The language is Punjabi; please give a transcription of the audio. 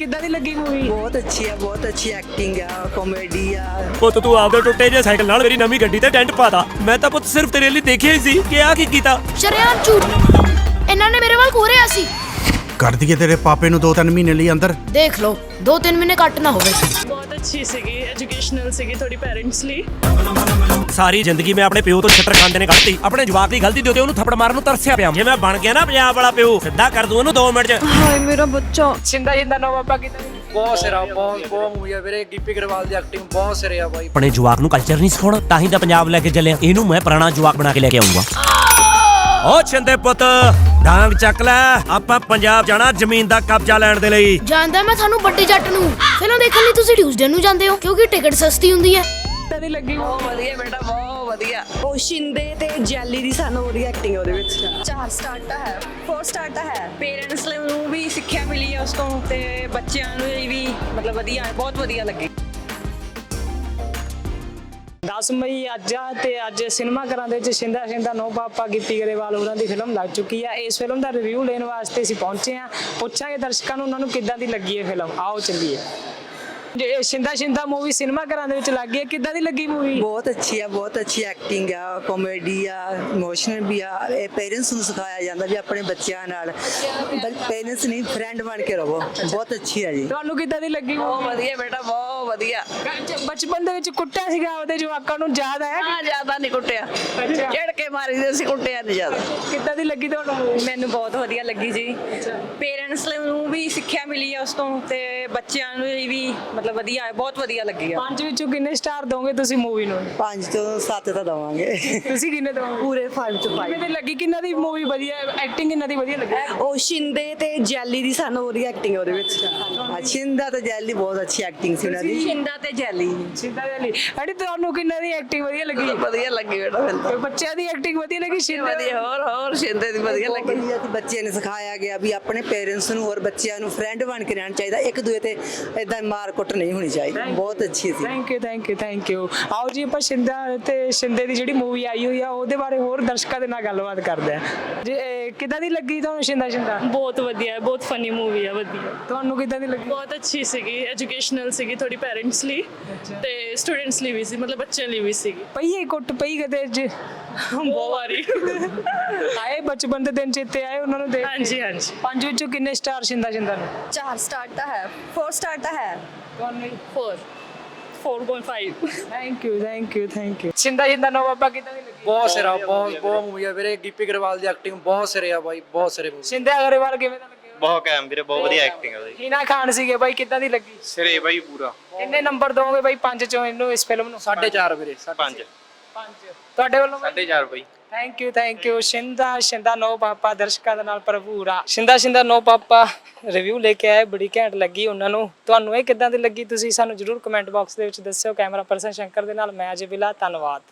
ਕਿੱਦਾਂ ਦੀ ਲੱਗੀ ਮੂਵੀ ਬਹੁਤ ਅੱਛੀ ਆ ਬਹੁਤ ਅੱਛੀ ਐਕਟਿੰਗ ਆ ਕਾਮੇਡੀ ਆ। ਪੁੱਤ ਤੂੰ ਆਪਦੇ ਟੁੱਟੇ ਜੇ ਸਾਈਕਲ ਨਾਲ ਮੇਰੀ ਨਵੀਂ ਗੱਡੀ ਤੇ ਟੈਂਟ ਪਾਤਾ ਮੈਂ ਤਾਂ ਪੁੱਤ ਸਿਰਫ ਤੇਰੇ ਲਈ ਦੇਖਿਆ ਹੀ ਸੀ ਕਿ ਆ ਕੀ ਕੀਤਾ। ਸ਼ਰਿਆਮ ਝੂਠ। ਇਹਨਾਂ ਨੇ ਮੇਰੇ ਵੱਲ ਘੂਰਿਆ ਸੀ। ਕਰ ਦਈਏ ਤੇਰੇ ਪਾਪੇ ਨੂੰ ਦੋ ਤਿੰਨ ਮਹੀਨੇ ਲਈ ਅੰਦਰ। ਦੇਖ ਲਓ ਦੋ ਤਿੰਨ ਮਹੀਨੇ ਕੱਟ ਨਾ ਹੋਵੇ। ਅੱਛੀ ਸੀਗੀ ਐਜੂਕੇਸ਼ਨਲ ਸੀਗੀ ਤੁਹਾਡੀ ਪੈਰੈਂਟਸ ਲਈ। ਸਾਰੀ ਜ਼ਿੰਦਗੀ ਮੈਂ ਆਪਣੇ ਪਿਓ ਤੋਂ ਛੱਤਰ ਖਾਂਦੇ ਨੇ ਕੱਢਤੀ। ਆਪਣੇ ਜਵਾਕ ਦੀ ਗਲਤੀ ਦੇ ਉੱਤੇ ਉਹਨੂੰ ਥੱਪੜ ਮਾਰਨ ਨੂੰ ਤਰਸਿਆ ਪਿਆ। ਜੇ ਮੈਂ ਬਣ ਗਿਆ ਨਾ ਪੰਜਾਬ ਵਾਲਾ ਪਿਓ ਸਿੱਧਾ ਕਰ ਦੂੰ ਉਹਨੂੰ 2 ਮਿੰਟ ਚ। ਸਿੰਦਾ ਜਿੰਦਾ ਨੋ ਬਾਬਾ ਕਿੱਦਾਂ ਦੀ ਬਹੁਤ ਸਿਰਾ ਬਹੁਤ ਬਹੁਤ ਮੂਵੀ ਆ ਵੀਰੇ। ਗਿੱਪੀ ਗਰੇਵਾਲ ਦੀ ਐਕਟਿੰਗ ਬਹੁਤ ਸਿਰੇ ਆ ਬਾਈ। ਆਪਣੇ ਜਵਾਕ ਨੂੰ ਕਲਚਰ ਨਹੀਂ ਸਿਖਾਉਣਾ ਤਾਂ ਹੀ ਤਾਂ ਪੰਜਾਬ ਲੈ ਕੇ ਚੱਲਿਆ ਇਹਨੂੰ ਮੈਂ ਪੁਰਾਣਾ ਜਵਾਕ ਬਣਾ ਕੇ ਲੈ ਕੇ ਆਉਂਗਾ ਓ ਛਿੰਦੇ ਪੁੱਤ। ਡਾਂਗ ਚੱਕ ਲੈ। ਆਪਾਂ ਪੰਜਾਬ ਜਾਣਾ ਜ਼ਮੀਨ ਦਾ ਕਬਜ਼ਾ ਲੈਣ ਦੇ ਲਈ। ਜਾਣਦਾ ਮੈਂ ਤੁਹਾਨੂੰ ਵੱਡੀ ਜੱਟ ਨੂੰ। ਫਿਲਮ ਦੇਖਣ ਲਈ ਤੁਸੀਂ ਟਿਊਜ਼ਡੇ ਨੂੰ ਜਾਂਦੇ ਹੋ ਕਿਉਂਕਿ ਟਿਕਟ ਸਸਤੀ ਹੁੰਦੀ ਹੈ। ਦੀ ਲੱਗੀ। ਬਹੁਤ ਵਧੀਆ ਬੇਟਾ ਬਹੁਤ ਵਧੀਆ। ਉਹ ਸ਼ਿੰਦੇ ਤੇ ਜੈਲੀ ਦੀ ਸਾਨੂੰ ਵਧੀਆ ਐਕਟਿੰਗ ਉਹਦੇ ਵਿੱਚ। ਚਾਰ ਸਟਾਰ ਤਾਂ ਹੈ। 4 ਸਟਾਰ ਤਾਂ ਹੈ। ਪੇਰੈਂਟਸ ਨੂੰ ਵੀ ਸਿੱਖਿਆ ਮਿਲੀ ਹੈ ਉਸ ਤੋਂ ਤੇ ਬੱਚਿਆਂ ਨੂੰ ਵੀ ਮਤਲਬ ਵਧੀਆ ਹੈ ਬਹੁਤ ਵਧੀਆ ਲੱਗੀ। 10 ਮਈ ਅੱਜ ਆ ਤੇ ਅੱਜ ਸਿਨੇਮਾ ਘਰਾਂ ਦੇ ਵਿੱਚ ਸ਼ਿੰਦਾ ਸ਼ਿੰਦਾ ਨੋ ਪਾਪਾ ਗਿੱਪੀ ਗਰੇਵਾਲ ਉਹਨਾਂ ਦੀ ਫਿਲਮ ਲੱਗ ਚੁੱਕੀ ਆ। ਇਸ ਫਿਲਮ ਦਾ ਰਿਵਿਊ ਲੈਣ ਵਾਸਤੇ ਅਸੀਂ ਪਹੁੰਚੇ ਆ ਪੁੱਛਾਂਗੇ ਦਰਸ਼ਕਾਂ ਨੂੰ ਉਹਨਾਂ ਨੂੰ ਕਿੱਦਾਂ ਦੀ ਲੱਗੀ ਹੈ ਫਿਲਮ। ਆਓ ਚੱਲੀਏ। ਜੇ ਸ਼ਿੰਦਾ ਸ਼ਿੰਦਾ ਮੂਵੀ ਸਿਨੇਮਾ ਘਰਾਂ ਦੇ ਵਿੱਚ ਲੱਗ ਗਈ ਹੈ ਕਿੱਦਾਂ ਦੀ ਲੱਗੀ ਮੂਵੀ ਬਹੁਤ ਅੱਛੀ ਆ ਬਹੁਤ ਅੱਛੀ ਐਕਟਿੰਗ ਆ ਕਾਮੇਡੀ ਆ ਇਮੋਸ਼ਨਲ ਵੀ ਆ ਇਹ ਪੇਰੈਂਟਸ ਨੂੰ ਸਿਖਾਇਆ ਜਾਂਦਾ ਵੀ ਆਪਣੇ ਬੱਚਿਆਂ ਨਾਲ। ਪੇਰੈਂਟਸ ਨਹੀਂ ਫਰੈਂਡ ਬਣ ਕੇ ਰਹੋ। ਬਹੁਤ ਅੱਛੀ ਆ ਜੀ। ਤੁਹਾਨੂੰ ਕਿੱਦਾਂ ਦੀ ਲੱਗੀ movie? ਵਧੀਆ ਬੇਟਾ ਬਹੁਤ ਵਧੀਆ। ਬਚਪਨ ਦੇ ਵਿੱਚ ਕੁੱਟਿਆ ਸੀਗਾ ਉਹਦੇ ਜਵਾਕਾਂ ਨੂੰ ਯਾਦ ਆਇਆ? ਹਾਂ ਜ਼ਿਆਦਾ ਨਹੀਂ ਕੁੱਟਿਆ। ਅੱਛਾ। ਝੜ ਕੇ ਮਾਰੀ ਦੇ ਸੀ ਕੁੱਟਿਆ ਨਹੀਂ ਜ਼ਿਆਦਾ। ਕਿੱਦਾਂ ਦੀ ਲੱਗੀ ਤੁਹਾਨੂੰ? ਮੈਨੂੰ ਬਹੁਤ ਵਧੀਆ ਲੱਗੀ ਜੀ। ਪੇਰੈਂਟਸ ਨੂੰ ਵੀ ਸਿੱਖਿਆ ਮਿਲੀ ਹੈ ਉਸ ਤੋਂ ਤੇ ਬੱਚਿਆਂ ਨੂੰ ਵੀ ਮਤਲਬ ਵਧੀਆ ਹੈ ਬਹੁਤ ਵਧੀਆ ਲੱਗੀ ਆ। ਪੰਜ ਵਿੱਚੋਂ ਕਿੰਨੇ ਸਟਾਰ ਦੋਗੇ ਤੁਸੀਂ ਮੂਵੀ ਨੂੰ? ਪੰਜ ਤੋਂ ਸੱਤ ਤਾਂ ਦਵਾਂਗੇ। ਤੁਸੀਂ ਕਿੰਨੇ ਦੋਗੇ ਪੂਰੇ 5 ਤੋਂ ਕਿਵੇਂ ਦੀ ਲੱਗੀ? ਕਿੰਨਾ ਦੀ ਮੂਵੀ ਵਧੀਆ ਐਕਟਿੰਗ ਕਿੰਨਾ ਦੀ ਵਧੀਆ ਲੱਗੀ? ਉਹ ਸ਼ਿੰਦੇ ਤੇ ਜੈਲੀ ਦੀ ਸਾਨੂੰ ਵਧੀਆ ਐਕਟਿੰਗ ਉਹਦੇ ਵਿੱਚ। ਹਾਂ ਸ਼ਿੰਦਾ ਤੇ ਜੈਲੀ ਬਹੁਤ ਅੱਛੀ ਐਕਟਿੰਗ ਸੀ ਉਹਨਾਂ ਦੀ। ਸ਼ਿੰਦਾ ਤੇ ਜੈਲੀ। ਸਿੰਦਾ ਵਾਲੀ ਅੜੀ ਤੁਹਾਨੂੰ ਕਿੰਨਾ ਦੀ ਐਕਟਿੰਗ ਵਧੀਆ ਲੱਗੀ? ਵਧੀਆ ਲੱਗੀ ਬੇਟਾ ਮੈਨੂੰ ਤੇ। ਬੱਚਿਆਂ ਦੀ ਐਕਟਿੰਗ ਵਧੀਆ ਲੱਗੀ ਸਿੰਦਾ ਦੀ? ਹੋਰ ਹੋਰ ਸ਼ਿੰਦੇ ਦੀ ਵਧੀਆ ਲੱਗੀ। ਬੱਚੇ ਨੇ ਸਿਖਾਇਆ ਗਿਆ ਵੀ ਆਪਣੇ ਪੇਰੈਂਟਸ ਨੂੰ ਹੋਰ ਬੱਚਿਆਂ ਨੂੰ ਫਰੈਂਡ ਬਣ ਕੇ ਰਹਿਣਾ ਚਾਹੀਦਾ। ਇੱਕ ਦੂਏ ਤੇ ਇਦਾਂ ਮਾਰ ਕੁੱਟ ਨਹੀਂ ਹੋਣੀ ਚਾਹੀਦੀ ਬਹੁਤ ਅੱਛੀ ਸੀ। Thank you thank you thank you ਆਓ ਜੀ ਆਪਾਂ ਸਿੰਦਾ ਤੇ ਸਿੰਦੇ ਦੀ ਜਿਹੜੀ ਮੂਵੀ ਆਈ ਹੋਈ ਆ ਉਹਦੇ ਬਾਰੇ ਹੋਰ ਦਰਸ਼ਕਾਂ ਦੇ ਨਾਲ ਗੱਲਬਾਤ ਕਰਦੇ ਆ ਜੀ ਇਹ ਕਿੱਦਾਂ ਦੀ ਲੱਗੀ ਤੁਹਾਨੂੰ ਸਿੰਦਾ ਸਿੰਦਾ? ਬਹੁਤ ਵਧੀਆ ਹੈ ਬਹੁਤ ਫਨੀ ਮੂਵੀ ਹੈ ਵਧੀਆ। ਤੁਹਾਨੂੰ ਕਿੱਦਾਂ ਦੀ ਲੱਗੀ? ਬਹੁਤ ਅੱਛੀ ਸੀਗੀ ਐਜੂਕੇਸ਼ਨਲ ਸੀਗੀ ਤੁਹਾਡੀ ਪੈਰੈਂਟਸ ਲਈ ਤੇ ਸਟੂਡੈਂਟਸ ਲਈ ਵੀ ਸੀ ਮਤਲਬ ਬੱਚਿਆਂ ਲਈ ਵੀ ਸੀਗੀ। ਪਈਏ ਕੁੱਟ ਪਈ ਕਦੇ ਜ ਬਹੁਤ ਵਾਰੀ ਆਏ ਬਚਪਨ ਦੇ ਦਿਨ ਚੇਤੇ ਆਏ ਉਹਨਾਂ ਨੂੰ ਦੇਖ ਕੇ? ਹਾਂਜੀ ਹਾਂਜੀ। ਪੰਜ ਵਿੱਚੋਂ ਕਿੰਨੇ ਸਟਾਰ ਸਿੰਦਾ ਸਿੰਦਾ ਨੂੰ? ਚਾਰ ਸਟਾਰ ਤਾਂ ਹੈ। 4 ਸਟਾਰ ਤਾਂ ਹੈ। ਤੁਹਾਨੂੰ 4 4.5 thank you thank you thank you Shinda Shinda No Baba ਕਿੱਦਾਂ ਦੀ ਲੱਗੀ? ਬਹੁਤ ਸਿਰਾ ਬਹੁਤ ਬਹੁਤ ਮੂਵੀ ਆ ਵੀਰੇ। ਗਿੱਪੀ ਗਰੇਵਾਲ ਦੀ ਐਕਟਿੰਗ ਬਹੁਤ ਸਿਰੇ ਆ ਬਾਈ ਬਹੁਤ ਸਿਰੇ movie। ਸਿੰਦਾ ਗਰੇਵਾਲ ਕਿਵੇਂ ਦਾ ਲੱਗਿਆ ਬਹੁਤ ਕਾਇਮ ਵੀਰੇ ਬਹੁਤ ਵਧੀਆ ਐਕਟਿੰਗ ਹੈ ਉਹਦੀ ਹੀਨਾ ਖਾਨ ਸੀਗੇ ਬਾਈ ਕਿੱਦਾਂ ਦੀ ਲੱਗੀ? ਸਿਰੇ ਬਾਈ ਪੂਰਾ। ਕਿੰਨੇ ਨੰਬਰ ਦੋਗੇ ਬਾਈ? ਪੰਜ ਚੋਂ ਇਹਨੂੰ ਇਸ ਫਿਲਮ ਨੂੰ। ਸਾਢੇ ਚਾਰ ਵੀਰੇ ਸਾਢੇ ਪੰਜ। ਪੰਜ ਤੁਹਾਡੇ ਵੱਲੋਂ ਸਾਢੇ ਚਾਰ ਬਾਈ। Thank you thank you Shinda Shinda No Papa ਦਰਸ਼ਕਾਂ ਦੇ ਨਾਲ ਭਰਪੂਰਾ ਸ਼ਿੰਦਾ ਸ਼ਿੰਦਾ ਨੋ ਪਾਪਾ ਰਿਵਿਊ ਲੈ ਕੇ ਆਏ ਬੜੀ ਘੈਂਟ ਲੱਗੀ ਉਹਨਾਂ ਨੂੰ। ਤੁਹਾਨੂੰ ਇਹ ਕਿੱਦਾਂ ਦੀ ਲੱਗੀ ਤੁਸੀਂ ਸਾਨੂੰ ਜਰੂਰ ਕਮੈਂਟ ਬਾਕਸ ਦੇ ਵਿੱਚ ਦੱਸਿਓ। ਕੈਮਰਾ ਪਰਸਨ ਸ਼ੰਕਰ ਦੇ ਨਾਲ ਮੈਂ ਅਜੇ ਵਿਲਾ ਧੰਨਵਾਦ।